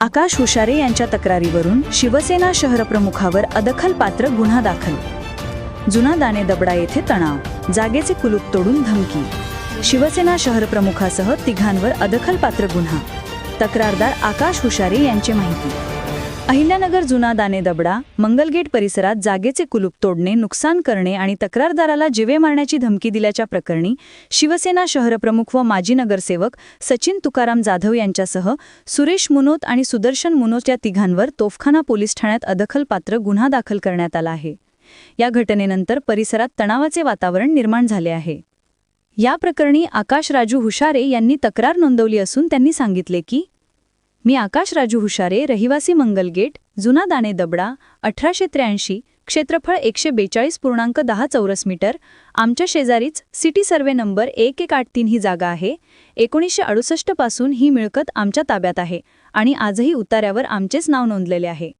आकाश हुशारे यांच्या तक्रारीवरून शिवसेना शहरप्रमुखावर अदखलपात्र गुन्हा दाखल. जुना दाणे दबडा येथे तणाव जागेचे कुलूप तोडून धमकी. शिवसेना शहरप्रमुखासह तिघांवर अदखलपात्र गुन्हा. तक्रारदार आकाश हुशारे यांची माहिती. अहिल्यानगर जुना दाणे दबडा मंगलगेट परिसरात जागेचे कुलूप तोडणे नुकसान करणे आणि तक्रारदाराला जिवे मारण्याची धमकी दिल्याच्या प्रकरणी शिवसेना शहरप्रमुख व माजी नगरसेवक सचिन तुकाराम जाधव यांच्यासह सुरेश मुनोत आणि सुदर्शन मुनोत या तिघांवर तोफखाना पोलीस ठाण्यात अदखलपात्र गुन्हा दाखल करण्यात आला आहे. या घटनेनंतर परिसरात तणावाचे वातावरण निर्माण झाले आहे. या प्रकरणी आकाश राजू हुशारे यांनी तक्रार नोंदवली असून त्यांनी सांगितले की मी आकाश राजू हुशारे रहिवासी मंगलगेट जुना दाणे दबडा अठराशे त्र्याऐंशी क्षेत्रफळ एकशे बेचाळीस पूर्णांक दहा चौरस मीटर आमच्या शेजारीच सिटी सर्वे नंबर एक एक आठ तीन ही जागा आहे. एकोणीसशे अडुसष्टपासून ही मिळकत आमच्या ताब्यात आहे आणि आजही उतार्यावर आमचेच नाव नोंदलेले आहे.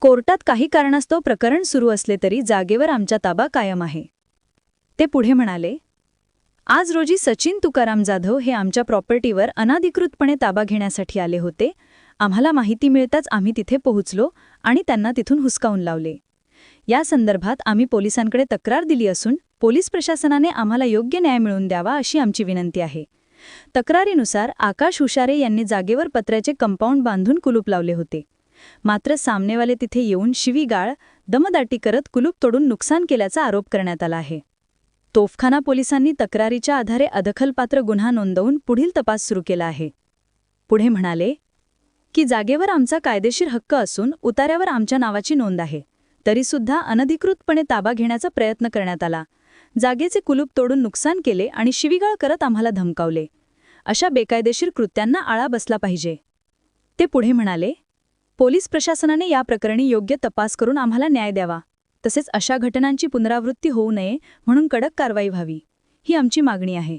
कोर्टात काही कारणास्तव प्रकरण सुरू असले तरी जागेवर आमचा ताबा कायम आहे. ते पुढे म्हणाले आज रोजी सचिन तुकाराम जाधव हे आमच्या प्रॉपर्टीवर अनाधिकृतपणे ताबा घेण्यासाठी आले होते. आम्हाला माहिती मिळताच आम्ही तिथे पोहोचलो आणि त्यांना तिथून हुसकावून लावले. या संदर्भात आम्ही पोलिसांकडे तक्रार दिली असून पोलीस प्रशासनाने आम्हाला योग्य न्याय मिळवून द्यावा अशी आमची विनंती आहे. तक्रारीनुसार आकाश हुशारे यांनी जागेवर पत्र्याचे कंपाऊंड बांधून कुलूप लावले होते. मात्र सामनेवाले तिथे येऊन शिवीगाळ दमदाटी करत कुलूप तोडून नुकसान केल्याचा आरोप करण्यात आला आहे. तोफखाना पोलिसांनी तक्रारीच्या आधारे अदखलपात्र गुन्हा नोंदवून पुढील तपास सुरू केला आहे. पुढे म्हणाले की जागेवर आमचा कायदेशीर हक्क असून उतार्यावर आमच्या नावाची नोंद आहे. तरीसुद्धा अनधिकृतपणे ताबा घेण्याचा प्रयत्न करण्यात आला. जागेचे कुलूप तोडून नुकसान केले आणि शिवीगाळ करत आम्हाला धमकावले. अशा बेकायदेशीर कृत्यांना आळा बसला पाहिजे. ते पुढे म्हणाले पोलीस प्रशासनाने या प्रकरणी योग्य तपास करून आम्हाला न्याय द्यावा. तसेच अशा घटनांची पुनरावृत्ती होऊ नये म्हणून कडक कारवाई व्हावी ही आमची मागणी आहे.